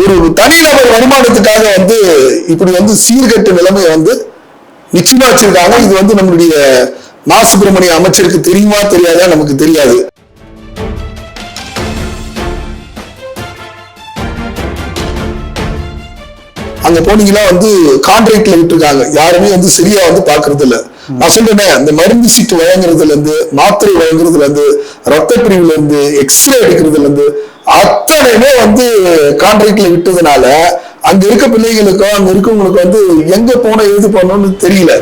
ஒரு தனிநபர் வருமானத்துக்காக வந்து இப்படி வந்து சீர்கட்டு நிலைமையை வந்து நிச்சயமா வச்சிருக்காங்க. இது வந்து நம்மளுடைய மா சுப்பிரமணிய அமைச்சருக்கு தெரியுமா தெரியாதா நமக்கு தெரியாது. அங்க போனீங்கன்னா வந்து கான்ட்ராக்ட்ல விட்டுருக்காங்க. யாருமே வந்து சரியா வந்து பாக்குறது இல்ல நான் சொல்றேனே அந்த மருந்து சீட்டு வழங்குறதுல இருந்து மாத்திரை வழங்குறதுல இருந்து ரத்த பிரிவுல இருந்து எக்ஸ்ரே எடுக்கிறதுல இருந்து அத்தனையுமே வந்து கான்ட்ராக்ட்ல விட்டதுனால அங்க இருக்க பிள்ளைகளுக்கும் அங்க இருக்கவங்களுக்கு வந்து எங்க போன எது பண்ணணும்னு தெரியல.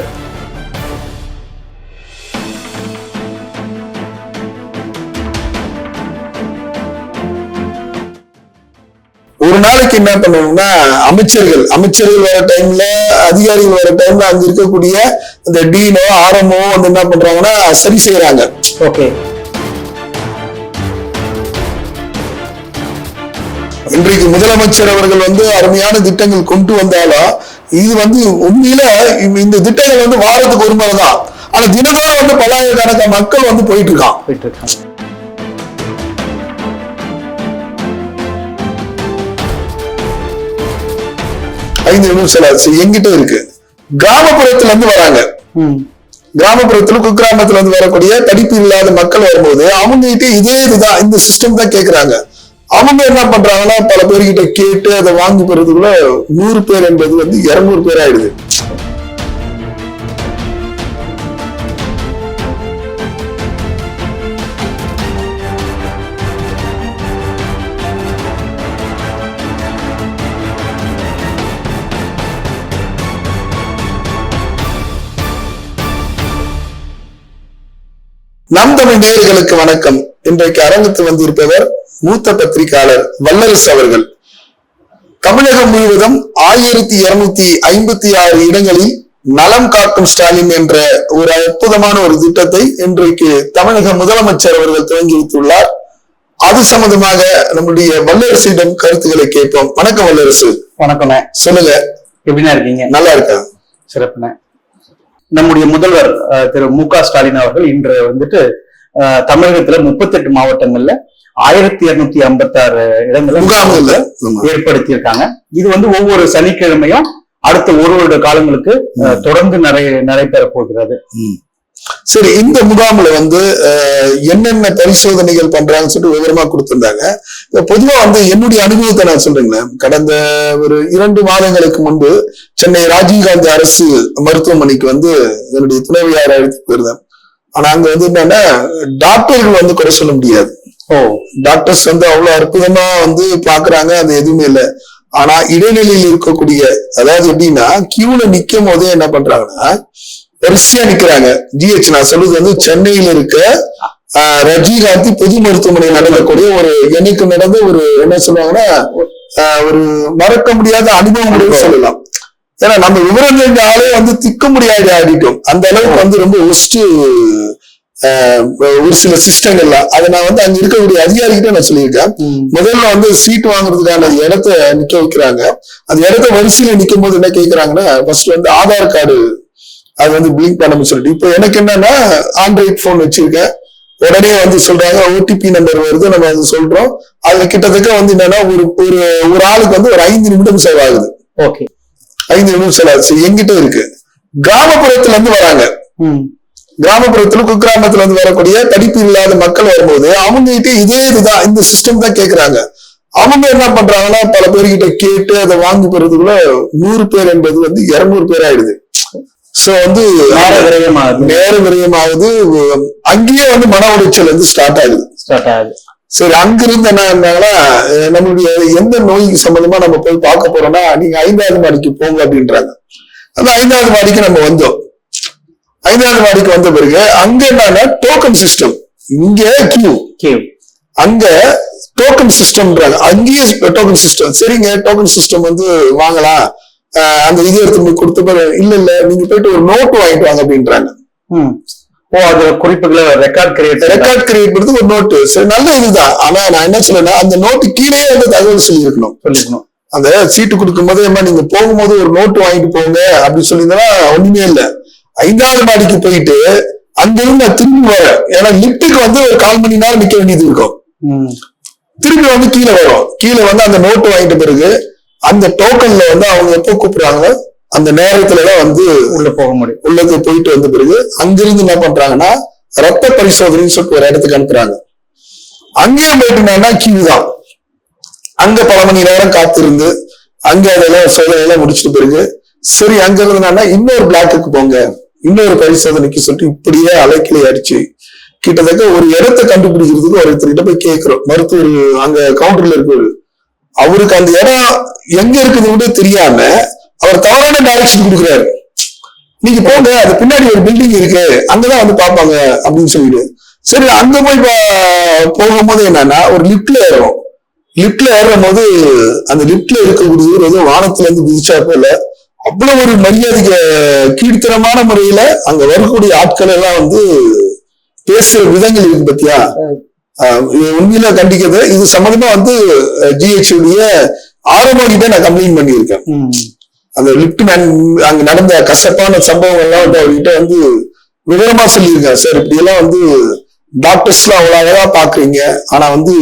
ஒரு நாளைக்கு என்ன பண்ணணும்னா அமைச்சர்கள் அமைச்சர்கள் வர டைம்ல அதிகாரிகள் வர டைம்ல அங்க இருக்கக்கூடிய இந்த டீனோ ஆரமோ வந்து என்ன பண்றாங்கன்னா சரி செய்யறாங்க ஓகே இன்றைக்கு முதலமைச்சர் அவர்கள் வந்து அருமையான திட்டங்கள் கொண்டு வந்தாலும் இது வந்து உண்மையில இந்த- திட்டங்கள் வந்து வாரத்துக்கு ஒரு முறை தான். ஆனா தினந்தோறும் வந்து பல்லாயிரக்கணக்கான மக்கள் வந்து போயிட்டு இருக்கான் போயிட்டு இருக்காங்க ஐந்து நிமிஷம் ஆச்சு எங்கிட்ட இருக்கு. கிராமப்புறத்துல இருந்து வராங்க. கிராமப்புறத்துல குக்கிராமத்துல இருந்து வரக்கூடிய படிப்பு இல்லாத மக்கள் வரும்போது அவங்க கிட்ட இதே இதுதான் இந்த சிஸ்டம் தான் கேக்குறாங்க. அவங்க என்ன பண்றாங்கன்னா பல பேர்கிட்ட கேட்டு அதை வாங்கி போறதுக்குள்ள நூறு பேர் என்பது வந்து இருநூறு பேர் ஆயிடுது. நம் தமிழ் நேயர்களுக்கு வணக்கம். இன்றைக்கு அரங்கத்து வந்திருப்பவர் மூத்த பத்திரிகையாளர் வல்லரசு அவர்கள். தமிழகம் முழுவதும் ஆயிரத்தி இருநூத்தி ஐம்பத்தி ஆறு இடங்களில் நலம் காக்கும் ஸ்டாலின் என்ற ஒரு அற்புதமான ஒரு திட்டத்தை இன்றைக்கு தமிழக முதலமைச்சர் அவர்கள் துவங்கி வைத்துள்ளார். அது சம்பந்தமாக நம்முடைய வல்லரசிடம் கருத்துக்களை கேட்போம். வணக்கம் வல்லரசு. வணக்கண்ணே சொல்லுங்க. எப்படிண்ணா இருக்கீங்க? நல்லா இருக்கா? சிறப்புண்ணே. நம்முடைய முதல்வர் திரு மு க ஸ்டாலின் அவர்கள் இன்று வந்துட்டு தமிழகத்துல முப்பத்தெட்டு மாவட்டங்கள்ல ஆயிரத்தி இருநூத்தி ஐம்பத்தாறு இடங்களை முகாம்கள்ல ஆமா. ஏற்படுத்தியிருக்காங்க. இது வந்து ஒவ்வொரு சனிக்கிழமையும் அடுத்த ஒரு வருட காலங்களுக்கு தொடர்ந்து நடை நடைபெற போகிறது. சரி இந்த முகாம்ல வந்து என்னென்ன பரிசோதனைகள் பண்றாங்கன்னு சொல்லிட்டு விவரமா கொடுத்திருந்தாங்க. பொதுவா வந்து என்னுடைய அனுபவத்தை நான் சொல்றேங்களேன். கடந்த ஒரு இரண்டு மாதங்களுக்கு முன்பு சென்னை ராஜீவ்காந்தி அரசு மருத்துவமனைக்கு வந்து என்னுடைய துணைவியார் அழைத்து போயிருந்தேன் ஆனா அங்க வந்து என்னன்னா டாக்டர்கள் வந்து குறை சொல்ல முடியாது. ஓ டாக்டர்ஸ் வந்து அவ்வளவு அற்புதமா வந்து பாக்குறாங்க அது எதுவுமே இல்லை. ஆனா இடைநிலையில் இருக்கக்கூடிய அதாவது எப்படின்னா கியூல நிக்கும் போதே என்ன பண்றாங்கன்னா வரிசையா நிக்கிறாங்க. ஜிஹெச் நான் சொல்றது வந்து சென்னையில இருக்க ரஜினிகாந்தி பொது மருத்துவமனையில் நடக்கக்கூடிய ஒரு எனக்கு நடந்த ஒரு என்ன சொல்லுவாங்கன்னா ஆஹ், ஒரு மறக்க முடியாத அனுபவம் சொல்லலாம். ஏன்னா நம்ம விவரம் தெரிஞ்ச ஆளே வந்து திக்க முடியாத ஆடிட்டோம். அந்த அளவுக்கு வந்து ரொம்ப ஒஸ்ட் ஒரு சில சிஸ்டங்கள்லாம் அதை நான் வந்து அங்க இருக்கக்கூடிய அதிகாரிகிட்ட நான் சொல்லியிருக்கேன். முதல்ல வந்து சீட் வாங்குறதுக்கான இடத்த நிக்க வைக்கிறாங்க. அந்த இடத்த வரிசையில நிக்கும் போது என்ன கேக்குறாங்கன்னா ஃபர்ஸ்ட் வந்து ஆதார் கார்டு அது வந்து பிளிங்க் பண்ணணும்னு சொல்லிட்டு. இப்போ எனக்கு என்னன்னா ஆண்ட்ராய்ட் போன் வச்சிருக்கேன். உடனே வந்து சொல்றாங்க ஓடிபி நம்பர் வருது நம்ம அது சொல்றோம். அதுல கிட்டத்தட்ட வந்து என்னன்னா ஒரு ஒரு ஒரு ஆளுக்கு வந்து ஒரு ஐந்து நிமிடம் செலவாகுது. ஓகே. ஐந்து நிமிடம் செலவாகுது. எங்கிட்ட இருக்கு. கிராமப்புறத்துல இருந்து வராங்க. கிராமப்புறத்துல குக்கிராமத்துல இருந்து வரக்கூடிய படிப்பு இல்லாத மக்கள் வரும்போது அவங்க கிட்ட இதே இதுதான் இந்த சிஸ்டம் தான் கேக்குறாங்க. அவங்க என்ன பண்றாங்கன்னா பல பேர்கிட்ட கேட்டு அதை வாங்கி போறதுக்குள்ள நூறு பேர் என்பது வந்து இருநூறு பேர் ஆயிடுது. சோ வந்து நேர விரயமாகுது. நேர விரயமாகுது. அங்கேயே வந்து மன உளைச்சல் வந்து ஸ்டார்ட் ஆகுது. ஸ்டார்ட் ஆகுது. சரி அங்கிருந்து என்ன அஹ் நம்மளுடைய எந்த நோய்க்கு சம்பந்தமா நம்ம போய் பார்க்க போறோம்னா நீங்க ஐந்தாவது மாடிக்கு போங்க அப்படின்றாங்க. அந்த ஐந்தாவது மாடிக்கு நம்ம வந்தோம். ஐந்தாவது மாடிக்கு வந்த பிறகு அங்க என்னன்னா டோக்கன் சிஸ்டம் இங்க கியூ கேவ் அங்க டோக்கன் சிஸ்டம்ன்றாங்க அங்கேயே டோக்கன் சிஸ்டம் சரிங்க டோக்கன் சிஸ்டம் வந்து வாங்கலாம். அந்த இது எடுத்து கொடுத்த இல்ல இல்ல நீங்க போயிட்டு ஒரு நோட்டு வாங்கிட்டு வாங்க அப்படின்றாங்க. ம். ஓ அதுல குறிப்புகளை ரெக்கார்ட் கிரியேட்டர் ரெக்கார்ட் கிரியேட் பண்றது ஒரு நோட்டு சரி நல்ல இதுதான். ஆனா நான் என்ன சொல்றேன்னா அந்த நோட்டு கீழே வந்து தகவல் சொல்லியிருக்கணும். சொல்லிக்கணும் அந்த சீட்டு கொடுக்கும் போது நீங்க போகும்போது ஒரு நோட்டு வாங்கிட்டு போங்க அப்படின்னு சொல்லியிருந்தா ஒண்ணுமே இல்ல. ஐந்தாவது மாடிக்கு போயிட்டு அங்கிருந்து நான் திரும்பி வரேன் ஏன்னா லிப்டுக்கு வந்து ஒரு கால் மணி நேரம் நிக்க வேண்டியது இருக்கும். ம். திருப்பி வந்து கீழே வரும். கீழே வந்து அந்த நோட்டு வாங்கிட்ட பிறகு அந்த டோக்கன்ல வந்து அவங்க எப்போ கூப்பிடுறாங்களோ அந்த நேரத்துலதான் வந்து உள்ள போக முடியும். உள்ளது போயிட்டு வந்த பிறகு அங்கிருந்து என்ன பண்றாங்கன்னா ரத்த பரிசோதனைன்னு சொல்லிட்டு ஒரு இடத்துக்கு அனுப்புறாங்க. அங்கேயும் போயிட்டு கியூ தான். அங்க பல மணி நேரம் காத்திருந்து அங்க அதெல்லாம் சோதனை எல்லாம் முடிச்சிட்ட பிறகு சரி அங்க இருந்தனா இன்னொரு பிளாக்குக்கு போங்க. இன்னொரு பரிசோதனைக்கு சொல்லிட்டு இப்படியே அலைக்கிளை அடிச்சு கிட்டத்தட்ட ஒரு இடத்தை கண்டுபிடிக்கிறதுக்கு ஒருத்தர்கிட்ட போய் கேட்கிறோம். மருத்துவர் அங்க கவுண்டர்ல இருக்காரு அவருக்கு அந்த இடம் எங்க இருக்குது கூட தெரியாம அவர் தவறான டைரக்ஷன் கொடுக்குறாரு. நீங்க போங்க அது பின்னாடி ஒரு பில்டிங் இருக்கு அங்கதான் வந்து பார்ப்பாங்க அப்படின்னு சொல்லிட்டு. சரி அங்க போய் போகும்போது என்னன்னா ஒரு லிப்ட்ல ஏறும் லிப்ட்ல ஏறும் போது அந்த லிப்ட்ல இருக்கக்கூடியவர் ஏதோ வானத்துல இருந்து குதிச்சா போல அவ்வளவு ஒரு மரியாதைக்கு கீழ்த்தரமான முறையில அங்க வரக்கூடிய ஆட்கள் எல்லாம் வந்து பேசுற விதங்கள் இருக்கு பத்தியா? உண்மையில கண்டிக்கிறது. இது சம்பந்தமா வந்து ஜிஹெச் உடைய நான் கம்ப்ளைண்ட் பண்ணியிருக்கேன். அந்த லிப்ட் மேன் அங்க நடந்த கசப்பான சம்பவம் எல்லாம் வந்து அவர்கிட்ட வந்து விவரமா சொல்லியிருக்கேன். சார் இப்படி எல்லாம் வந்து டாக்டர்ஸ் எல்லாம் அவ்வளவு அழகா பாக்குறீங்க. ஆனா வந்து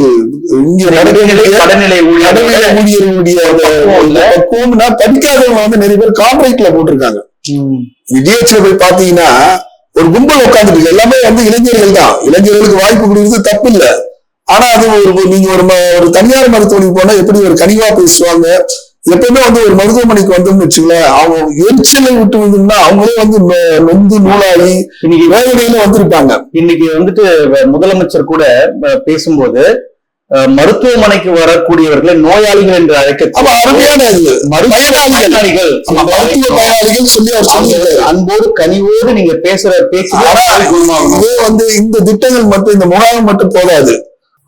இங்க நடுநிலை ஊழியர்களுடைய. பக்குவம்னா படிக்காதவங்க வந்து நிறைய பேர் கான்ட்ராக்ட்ல போட்டிருக்காங்க. ம். டிஹெச்ல போய் பாத்தீங்கன்னா ஒரு கும்பல் உட்காந்துருக்கு எல்லாமே வந்து இளைஞர்கள் தான். இளைஞர்களுக்கு வாய்ப்பு கொடுக்கறது தப்பு இல்ல. ஆனா அது ஒரு நீங்க ஒரு ஒரு தனியார் மருத்துவமனைக்கு போனா எப்படி ஒரு கனிவா பேசுவாங்க? எப்பவுமே வந்து ஒரு மருத்துவமனைக்கு வந்தோம்னு வச்சுங்களேன் அவங்க எரிச்சலை விட்டு வந்தோம்னா அவங்களே வந்து நொந்து நூலாகி இன்னைக்கு வேதனையில வந்திருப்பாங்க. இன்னைக்கு வந்துட்டு முதலமைச்சர் கூட பேசும்போது மருத்துவமனைக்கு வரக்கூடியவர்களை நோயாளிகள் என்று அழைக்க அப்ப அருமையான இது. பயனாளிகள். மருத்துவ பயனாளிகள். சொல்லி அவர் சொல்லியிருக்காரு. அன்போடு கனிவோடு நீங்க பேசுற இதே வந்து இந்த திட்டங்கள் மட்டும் இந்த முகாம் மட்டும் போதாது.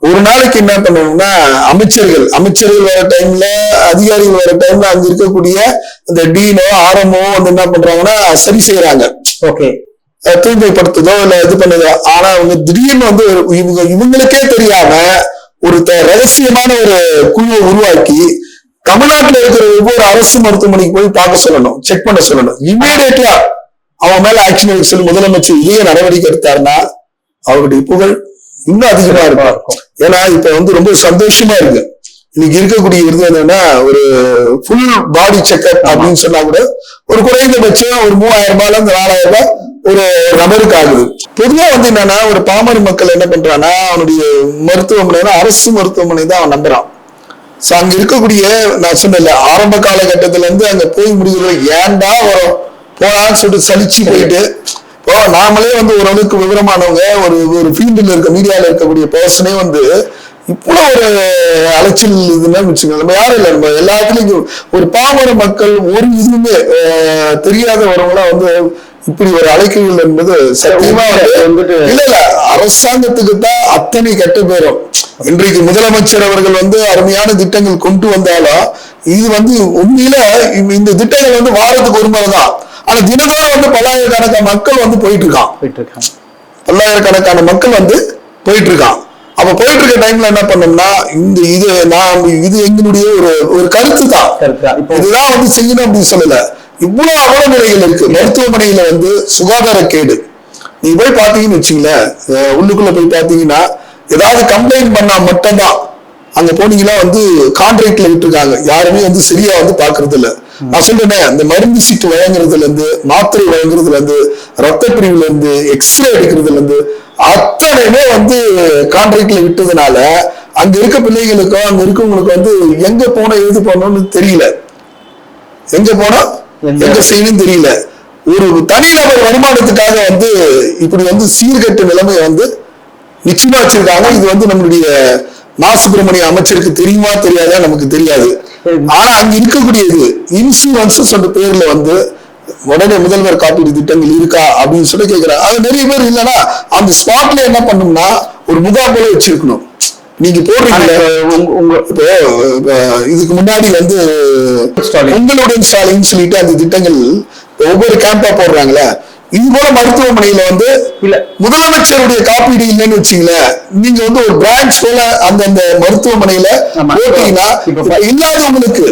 ஒரு நாளைக்கு என்ன பண்ணணும்னா அமைச்சர்கள் அமைச்சர்கள் வர டைம்ல அதிகாரிகள் வர டைம்ல அங்க இருக்கக்கூடிய இந்த டீனோ ஆரமோ வந்து என்ன பண்றாங்கன்னா சரி செய்யறாங்க ஓகே தூய்மைப்படுத்துதோ இல்ல இது பண்ணுதோ ஆனா அவங்க திடீர்னு வந்து இவங்க இவங்களுக்கே தெரியாம ஒரு ரகசியமான ஒரு குழுவை உருவாக்கி தமிழ்நாட்டுல இருக்கிற ஒவ்வொரு அரசு மருத்துவமனைக்கு போய் பார்க்க சொல்லணும் செக் பண்ண சொல்லணும். இம்மீடியட்லா அவன் மேல ஆக்ஷன் எடுக்க சொல்லி முதலமைச்சர் இதே நடவடிக்கை எடுத்தாருன்னா அவருடைய புகழ் இன்னும் அதிகமா இருக்கும். ஏன்னா இப்ப வந்து ரொம்ப சந்தோஷமா இருக்கு. இன்னைக்கு இருக்கக்கூடிய விருது என்னன்னா ஒரு ஃபுல் பாடி செக்அப் அப்படின்னு சொன்னா கூட ஒரு குறைந்தபட்சம் ஒரு மூவாயிரம் ரூபாய்ல இருந்து நாலாயிரம் ரூபாய் ஒரு நபருக்கு ஆகுது. பொதுவா வந்து என்னன்னா ஒரு பாமர மக்கள் என்ன பண்றான்னா அவனுடைய மருத்துவமனை அரசு மருத்துவமனை தான் அவன் நம்புறான். சோ அங்க இருக்கக்கூடிய நான் சொன்னேன்ல ஆரம்ப காலகட்டத்துல இருந்து அங்க போய் முடிகிறது ஏன்டா வரும் போலான்னு சொல்லிட்டு சலிச்சு போயிட்டு இப்போ நாமளே வந்து ஓரளவுக்கு விவரமானவங்க ஒரு ஒரு ஃபீல்டில் இருக்க மீடியால இருக்கக்கூடிய பர்சனே வந்து இவ்வளவு ஒரு அலைச்சல் இதுன்னு வச்சுக்கோங்க. நம்ம யாரும் இல்லை நம்ம எல்லாத்துலயும் ஒரு பாமர மக்கள் ஒரு இதுவுமே அஹ், தெரியாதவர்களா வந்து இப்படி ஒரு அழைக்கைகள் என்பது சத்தியமா. வந்து வந்துட்டு இல்ல இல்ல அரசாங்கத்துக்கு தான் அத்தனை கெட்ட பேரும். இன்றைக்கு முதலமைச்சர் அவர்கள் வந்து அருமையான திட்டங்கள் கொண்டு வந்தாலும் இது வந்து உண்மையில இந்த- இந்த திட்டங்கள் வந்து வாரத்துக்கு ஒரு முறை தான். ஆனா தினந்தோறும் வந்து பல்லாயிரக்கணக்கான மக்கள் வந்து போயிட்டு இருக்கான் போயிட்டு பல்லாயிரக்கணக்கான மக்கள் வந்து போயிட்டு இருக்கான் அப்ப போயிட்டு இருக்க டைம்ல என்ன பண்ணோம்னா இந்த இது நான் இது எங்களுடைய ஒரு ஒரு கருத்து தான் இதுதான் வந்து செய்யணும் அப்படின்னு சொல்லல. இவ்வளவு அவல நிலைகள் இருக்கு. மருத்துவமனையில வந்து சுகாதார கேடு. நீ போய் பாத்தீங்கன்னு வச்சுங்களேன் உள்ளுக்குள்ள போய் பாத்தீங்கன்னா ஏதாவது கம்ப்ளைண்ட் பண்ணா மட்டும்தான். அங்க போனீங்கன்னா வந்து கான்ட்ராக்ட்ல விட்டுருக்காங்க. யாருமே வந்து சரியா வந்து பாக்குறது இல்ல நான் சொல்றேனே அந்த மருந்து சீட்டு வழங்குறதுல இருந்து மாத்திரை வழங்குறதுல இருந்து ரத்த பிரிவுல இருந்து எக்ஸ்ரே எடுக்கிறதுல இருந்து அத்தனையுமே வந்து கான்ட்ராக்ட்ல விட்டதுனால அங்க இருக்க பிள்ளைகளுக்கும் அங்க இருக்கவங்களுக்கு வந்து எங்க போனா எது பண்ணணும்னு தெரியல. எங்க போனா? எங்க? செய்யணும் தெரியல. ஒரு தனிநபர் வருமானத்துக்காக வந்து இப்படி வந்து சீர்கெட்ட நிலைமையை வந்து நிச்சயமா வச்சிருக்காங்க. இது வந்து நம்மளுடைய மா சுப்பிரமணிய அமைச்சருக்கு தெரியுமா தெரியாதா நமக்கு தெரியாது. ஆனா அங்க இருக்கக்கூடிய இது இன்சூரன்ஸ் சொல்ற பேர்ல வந்து உடனே முதல்வர் காப்பீடு திட்டங்கள் இருக்கா அப்படின்னு சொல்லி கேக்குறாங்க அது நிறைய பேர் இல்லைன்னா அந்த ஸ்பாட்ல என்ன பண்ணணும்னா ஒரு முகாம் போல வச்சிருக்கணும். நீங்க இப்போ உங்க- இப்போ இதுக்கு முன்னாடி வந்து. உங்களுடன் ஸ்டாலின் சொல்லிட்டு அந்த திட்டங்கள் ஒவ்வொரு கேம்பா போடுறாங்களே இது போல மருத்துவமனையில வந்து இல்ல. முதலமைச்சருடைய காப்பீடு இல்லைன்னு வச்சுங்களேன். நீங்க வந்து ஒரு பிரான்ச் போல அந்த அந்த மருத்துவமனையில. போட்டீங்கன்னா இல்லாதவங்களுக்கு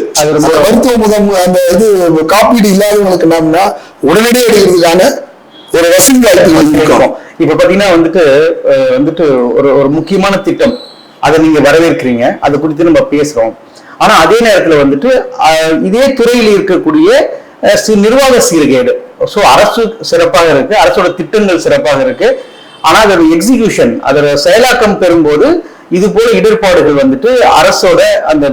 மருத்துவ முகாம் அந்த இது காப்பீடு இல்லாதவங்களுக்கு என்னம்னா உடனடியே எடுக்கிறதுக்கான ஒரு வசதி வாய்ப்புகள் இருக்கும். இப்ப பாத்தீங்கன்னா வந்துட்டு வந்துட்டு ஒரு ஒரு முக்கியமான திட்டம். அதை நீங்க வரவேற்கிறீங்க. அது குறித்து நம்ம பேசுறோம். ஆனா அதே நேரத்துல வந்துட்டு இதே துறையில் இருக்கக்கூடிய நிர்வாக சீர்கேடு. ஸோ அரசு சிறப்பாக இருக்கு. அரசோட திட்டங்கள் சிறப்பாக இருக்கு. ஆனா அதோட எக்ஸிகியூஷன் அதோட செயலாக்கம் பெறும்போது இது போல இடர்பாடுகள் வந்துட்டு அரசோட அந்த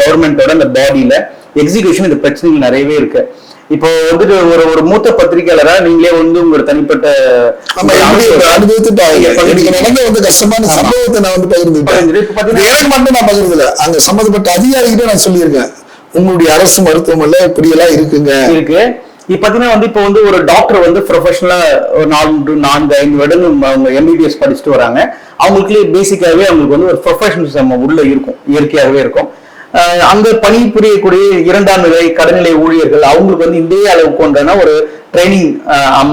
கவர்மெண்டோட அந்த பாடியில எக்ஸிகியூஷன் இந்த பிரச்சனைகள் நிறையவே இருக்கு. இப்போ வந்துட்டு ஒரு ஒரு மூத்த பத்திரிகையாளரா நீங்களே வந்து உங்களோட தனிப்பட்ட ஆமா என்னுடைய அனுபவத்தை பாருங்க. நீங்க எனக்கு பகிர்ந்தீங்க. நடந்த வந்து கஷ்டமான. சம்பவத்தை நான் வந்து பகிர்ந்துட்டேன் பாத்தீங்கன்னா- எனக்கு மட்டும் நான் பகிர்ந்தல அங்க சம்பந்தப்பட்ட அதிகாரிகிட்ட நான் சொல்லியிருக்கேன். உங்களுடைய அரசு மருத்துவமனையில இப்படி எல்லாம் இருக்குங்க. இருக்கு. இப்போ பாத்தீங்கன்னா வந்து இப்போ வந்து ஒரு டாக்டர் வந்து ப்ரொஃபஷனலா ஒரு நான்கு நான்கு ஐந்து வருடங்கள் அவங்க எம்பிபிஎஸ் படிச்சுட்டு வராங்க. அவங்களுக்கு பேசிக்காகவே அவங்களுக்கு வந்து ஒரு ப்ரொஃபஷனலிசம் உள்ள இருக்கும் இயற்கையாகவே இருக்கும். அங்கே அங்க பணிபுரியக்கூடிய இரண்டாம் நிலை கடைநிலை ஊழியர்கள் அவங்களுக்கு வந்து இதே அளவுக்கு கொண்டான ஒரு ட்ரைனிங்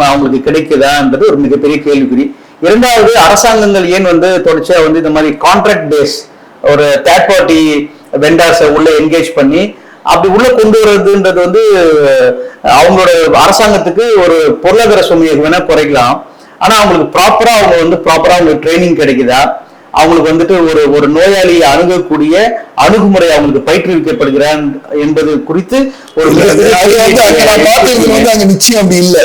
அவங்களுக்கு கிடைக்குதான்றது ஒரு மிகப்பெரிய கேள்விக்குறி. இரண்டாவது அரசாங்கங்கள் ஏன் வந்து தொடர்ச்சியா வந்து இந்த மாதிரி கான்ட்ராக்ட் பேஸ் ஒரு தேர்ட் பார்ட்டி வெண்டார்ஸை உள்ள என்கேஜ் பண்ணி அப்படி உள்ள கொண்டு வர்றதுன்றது வந்து அவங்களோட அரசாங்கத்துக்கு ஒரு பொருளாதார சுமையை வேணா குறைக்கலாம் ஆனா அவங்களுக்கு ப்ராப்பரா அவங்க வந்து ப்ராப்பரா அவங்களுக்கு ட்ரைனிங் கிடைக்குதா அவங்களுக்கு வந்துட்டு ஒரு ஒரு நோயாளியை அணுகக்கூடிய அணுகுமுறை அவங்களுக்கு பயிற்றுவிக்கப்படுகிறான் என்பது குறித்து ஒரு நிச்சயம் அப்படி இல்லை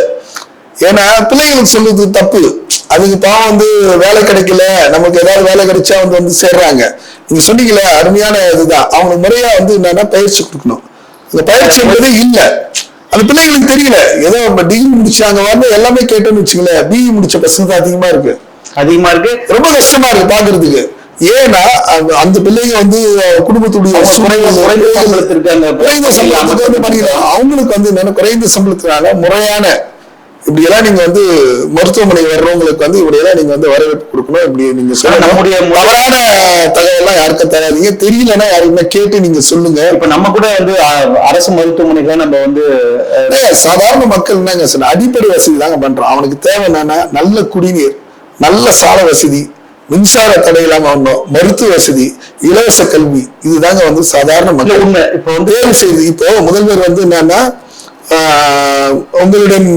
ஏன்னா பிள்ளைங்களுக்கு சொல்றது தப்பு. அதுக்கு பாவம் வந்து வேலை கிடைக்கல. நமக்கு ஏதாவது வேலை கிடைச்சா வந்து வந்து சேர்றாங்க. நீங்க சொன்னீங்களே அருமையான இதுதான். அவங்களுக்கு முறையா வந்து என்னன்னா பயிற்சி கொடுக்கணும். இந்த பயிற்சி என்பதே இல்ல. அந்த பிள்ளைங்களுக்கு தெரியல. ஏதோ டிகிரி முடிச்சாங்க வந்து எல்லாமே கேட்டோம்னு வச்சுங்களேன் பிஇ முடிச்ச பசங்க தான் அதிகமா இருக்கு. அதிகமா இருக்கு. ரொம்ப கஷ்டமா இருக்கு பாக்குறதுக்கு. ஏன்னா அந்த- பிள்ளைங்க வந்து குடும்பத்துடைய குறைந்த சம்பளத்துக்கு வந்து அவங்களுக்கு வந்து என்னன்னா குறைந்த சம்பளத்தினால முறையான இப்படி எல்லாம் நீங்க வந்து மருத்துவமனை வர்றவங்களுக்கு வந்து இப்படி எல்லாம் நீங்க வந்து வரவேற்பு கொடுக்கணும் இப்படி நீங்க நம்முடைய தவறான தகவல்லாம் யாருக்கும் தராதீங்க தெரியலன்னா யாருக்குமே கேட்டு நீங்க சொல்லுங்க. இப்ப நம்ம கூட வந்து அரசு மருத்துவமனைகளை நம்ம வந்து சாதாரண மக்கள் என்னங்க சொல்ல அடிப்படை வசதி தாங்க பண்றோம். அவனுக்கு தேவை என்னன்னா நல்ல குடிநீர் நல்ல சாலை வசதி மின்சார தடை இல்லாம வரணும் மருத்துவ வசதி இலவச கல்வி. இதுதாங்க வந்து சாதாரண மக்கள். உண்மை. இப்ப வந்து தேர்வு செய்து இப்போ முதல்வர் வந்து என்னன்னா ஆஹ், உங்களிடம்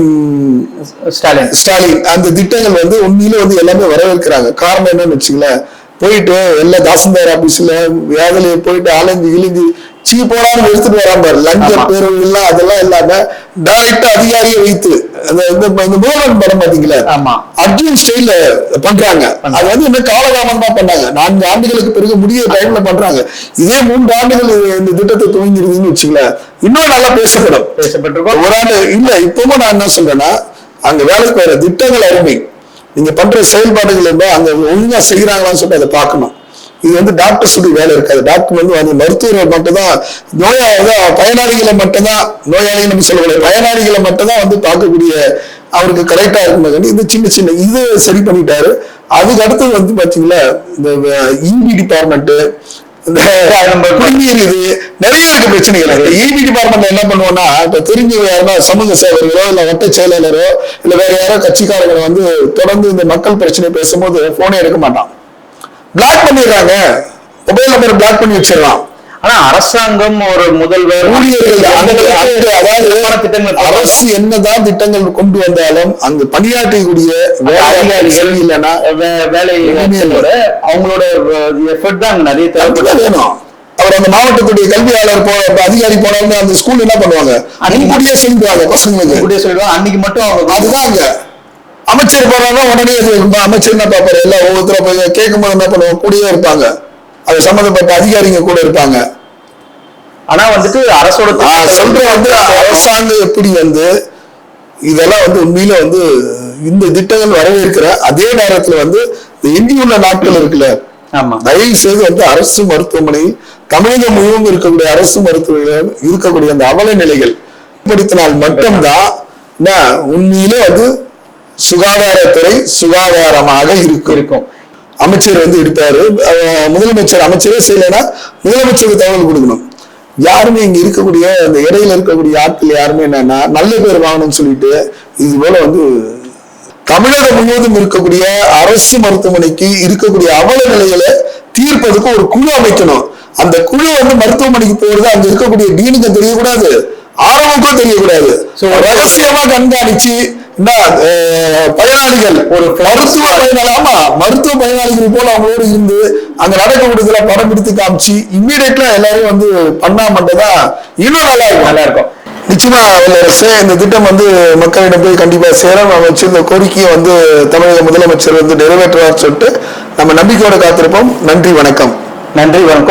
ஸ்டாலின். ஸ்டாலின் அந்த திட்டங்கள் வந்து உண்மையில வந்து எல்லாமே வரவேற்கிறாங்க. காரணம் என்னன்னு வச்சுங்களேன் போயிட்டு எல்லா தாசில்தார் ஆபீஸ்ல வேதலையை போயிட்டு அலைஞ்சு இழிஞ்சு சீ போடான்னு எடுத்துட்டு வராம. லஞ்ச. பேரவை எல்லாம் அதெல்லாம் இல்லாம டைரக்டா அதிகாரியை வைத்து அந்த இந்த மூவன் படம் பாத்தீங்களா ஆமா. அர்ஜுன் ஸ்டைல்ல பண்றாங்க. அது வந்து இன்னும் காலதாமதமா பண்ணாங்க. நான்கு ஆண்டுகளுக்கு பிறகு முடிய டைம்ல பண்றாங்க. இதே மூன்று ஆண்டுகள் இந்த திட்டத்தை துவங்கிருதுன்னு வச்சுங்களேன் இன்னும் நல்லா பேசப்படும். பேசப்பட்டிருக்கோம். ஒரு ஆண்டு இல்ல இப்பவும் நான் என்ன சொல்றேன்னா அங்க வேலைக்கு வர திட்டங்கள் அருமை. நீங்க பண்ற செயல்பாடுகள் அங்க ஒழுங்கா செய்யறாங்களான்னு சொல்லிட்டு அதை பார்க்கணும். இது வந்து டாக்டர்ஸ் வேலை இருக்காது டாக்டர் வந்து அந்த மருத்துவர்கள் மட்டும்தான் நோயாளி பயனாளிகளை மட்டும்தான் நோயாளிகள் நம்ம சொல்லக்கூடாது. பயனாளிகளை மட்டும்தான் வந்து பார்க்கக்கூடிய அவருக்கு கரெக்டா இருக்கும் இது சின்ன சின்ன இது சரி பண்ணிட்டாரு. அதுக்கு அடுத்தது வந்து பாத்தீங்களா இந்த இபி டிபார்ட்மெண்ட் இந்த குடிநீர் இது நிறைய இருக்கு பிரச்சனைகள். இபி டிபார்ட்மெண்ட் என்ன பண்ணுவோம்னா இப்ப தெரிஞ்ச யாருன்னா சமூக சேவர்களோ இல்ல வட்ட செயலாளரோ இல்ல வேற யாரோ கட்சிக்காரங்களை வந்து தொடர்ந்து இந்த மக்கள் பிரச்சனை பேசும்போது போனே எடுக்க மாட்டான். பிளாக் பண்ணிடுறாங்க. மொபைல் நம்பர் பிளாக் பண்ணி வச்சிடலாம். ஆனா அரசாங்கம் ஒரு முதல்வர் ஊழியர்கள். அரசு என்னதான் திட்டங்கள் கொண்டு வந்தாலும் அங்க பணியாற்றக்கூடிய அதிகாரிகள் இல்லைன்னா வேலை அவங்களோட எஃபர்ட் தான் நிறைய அதுதான் தேவைப்படுது வேணும். அவர் அந்த மாவட்டத்துடைய கல்வியாளர் போ அதிகாரி போனாலும் அந்த ஸ்கூல் என்ன பண்ணுவாங்க? அன்னைக்கு சொல்லிடுவாங்க பசங்களுக்கு. சொல்லிடுவாங்க. அன்னைக்கு மட்டும் அவங்க அதுதான் அங்க அமைச்சர் போறாங்க உடனே அது அமைச்சர் என்ன பாப்பாரு எல்லாம் ஒவ்வொருத்தர போய் கேட்கும் போது என்ன பண்ணுவாங்க? கூடயே இருப்பாங்க. அது சம்பந்தப்பட்ட அதிகாரிங்க கூட இருப்பாங்க. ஆனா வந்துட்டு அரசோட சொல்றேன் வந்து அரசாங்கம் எப்படி வந்து இதெல்லாம் வந்து உண்மையில வந்து இந்த திட்டங்கள் வரவேற்கிற அதே நேரத்துல வந்து எஞ்சியுள்ள நாட்கள் இருக்குல்ல? தயவு செய்து வந்து அரசு மருத்துவமனை தமிழகம் முழுவதும் இருக்கக்கூடிய அரசு மருத்துவமனையில் இருக்கக்கூடிய அந்த அவல நிலைகள் படுத்தினால் மட்டும்தான் உண்மையிலே வந்து சுகாதாரத்துறை சுகாதாரமாக இருக்கும். இருக்கும். அமைச்சர் வந்து இருப்பாரு முதலமைச்சர் அமைச்சரே செய்யலைன்னா முதலமைச்சருக்கு தகவல் கொடுக்கணும். யாருமே இங்க இருக்கக்கூடிய அந்த இடையில இருக்கக்கூடிய ஆட்கள் யாருமே என்னன்னா நல்ல பேர் வாங்கணும்னு சொல்லிட்டு இது போல வந்து தமிழகம் முழுவதும் இருக்கக்கூடிய அரசு மருத்துவமனைக்கு இருக்கக்கூடிய அவல நிலைகளை தீர்ப்பதற்கு ஒரு குழு அமைக்கணும். அந்த குழு வந்து மருத்துவமனைக்கு போறது அங்க இருக்கக்கூடிய டீனுக்கு தெரியக்கூடாது ஆரம்பக்கும் தெரியக்கூடாது. ரகசியமா கண்காணிச்சு பயனாளிகள் ஒரு மருத்துவ பயனாளி ஆமா மருத்துவ பயனாளிகள் போல அவங்களோட இருந்து அங்க நடக்கக்கூடியதுல படம் எடுத்து காமிச்சு இம்மீடியட்லா எல்லாரையும் வந்து பண்ணா மட்டும்தான் இன்னும் நல்லா இருக்கும். நல்லா இருக்கும் நிச்சயமா இந்த திட்டம் வந்து மக்களிடம் போய் கண்டிப்பா சேரும். நம்ம வச்சிருந்த கோரிக்கையை வந்து தமிழக முதலமைச்சர் வந்து நிறைவேற்றுவார் சொல்லிட்டு நம்ம நம்பிக்கையோட காத்திருப்போம். நன்றி வணக்கம். நன்றி வணக்கம்.